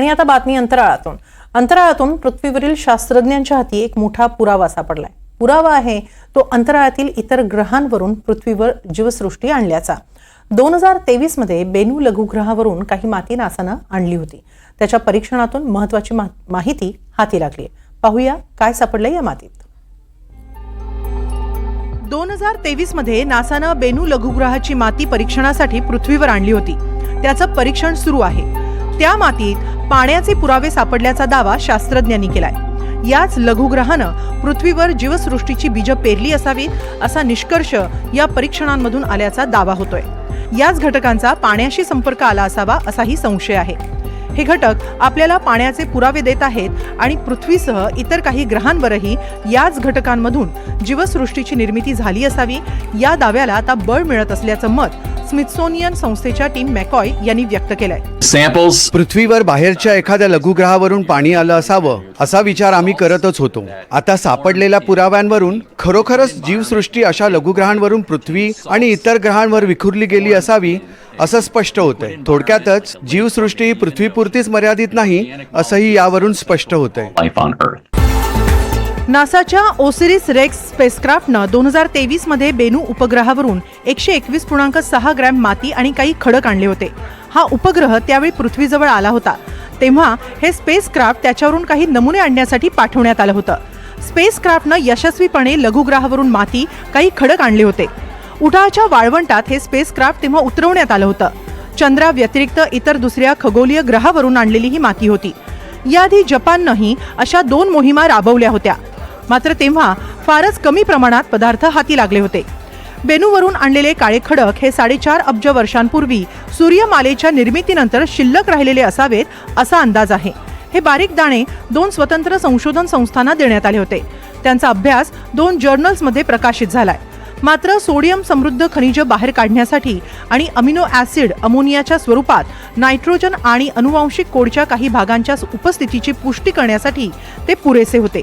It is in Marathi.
आणि आता बातमी अंतराळातून. अंतराळातून पृथ्वीवरील शास्त्रज्ञांच्या हाती एक मोठा पुरावा सापडलाय. पुरावा आहे तो अंतराळातील इतर ग्रहांवरून पृथ्वीवर जीवसृष्टी आणल्याचा. दोन हजार तेवीसमध्ये बेनू लघुग्रहावरून काही माती नासानं आणली होती. त्याच्या परीक्षणातून महत्वाची मा- माहिती हाती लागली पाहूया काय सापडलं या मातीत. दोन हजार तेवीसमध्ये नासानं बेनू लघुग्रहाची माती परीक्षणासाठी पृथ्वीवर आणली होती. त्याचं परीक्षण सुरू आहे. त्या मातीत पाण्याचे पुरावे सापडल्याचा दावा शास्त्रज्ञांनी केलाय. याच लघुग्रहानं पृथ्वीवर जीवसृष्टीची बीज पेरली असावीत असा निष्कर्ष या परीक्षणांमधून आल्याचा दावा होतोय. याच घटकांचा पाण्याशी संपर्क आला असावा असाही संशय आहे. हे घटक आपल्याला पाण्याचे पुरावे देत आहेत आणि पृथ्वीसह इतर काही ग्रहांवरही याच घटकांमधून जीवसृष्टीची निर्मिती झाली असावी या दाव्याला आता बळ मिळत असल्याचं मत स्मिथसोनियन संस्थेच्या टीम मॅकॉय यांनी व्यक्त केलंय. Samples. पृथ्वीवर बाहेरच्या एखाद्या लघुग्रहावरून पाणी आलं असावं असा विचार आम्ही करतच होतो. आता सापडलेल्या पुराव्यांवरून खरोखरच जीवसृष्टी अशा लघुग्रहांवरून पृथ्वी आणि इतर ग्रहांवर विखुरली गेली असावी असं स्पष्ट होतंय. थोडक्यातच जीवसृष्टी ही पृथ्वीपुरतीच मर्यादित नाही असंही यावरून स्पष्ट होतंय. नासाच्या ओसिरिस रेक्स स्पेसक्राफ्टनं दोन हजार तेवीसमध्ये बेनू उपग्रहावरून एकशे एकवीस पूर्णांक सहा ग्रॅम माती आणि काही खडक आणले होते. हा उपग्रह त्यावेळी पृथ्वीजवळ आला होता. तेव्हा हे स्पेसक्राफ्ट त्याच्यावरून काही नमुने आणण्यासाठी पाठवण्यात आलं होतं. स्पेसक्राफ्टनं यशस्वीपणे लघुग्रहावरून माती काही खडक आणले होते. उठाच्या वाळवंटात हे स्पेसक्राफ्ट तेव्हा उतरवण्यात आलं होतं. चंद्राव्यतिरिक्त इतर दुसऱ्या खगोलीय ग्रहावरून आणलेली ही माती होती. याआधी जपाननंही अशा दोन मोहिमा राबवल्या होत्या. मात्र तेव्हा फारच कमी प्रमाणात पदार्थ हाती लागले होते. बेनूवरून आणलेले काळे खडक हे साडेचार अब्ज वर्षांपूर्वी सूर्यमालेच्या निर्मितीनंतर शिल्लक राहिलेले असावेत असा अंदाज आहे. हे बारीक दाणे दोन स्वतंत्र संशोधन संस्थांना देण्यात आले होते. त्यांचा अभ्यास दोन जर्नल्समध्ये प्रकाशित झालाय. मात्र सोडियम समृद्ध खनिज बाहेर काढण्यासाठी आणि अमिनो ॲसिड अमोनियाच्या स्वरूपात नायट्रोजन आणि अनुवांशिक कोडच्या काही भागांच्या उपस्थितीची पुष्टी करण्यासाठी ते पुरेसे होते.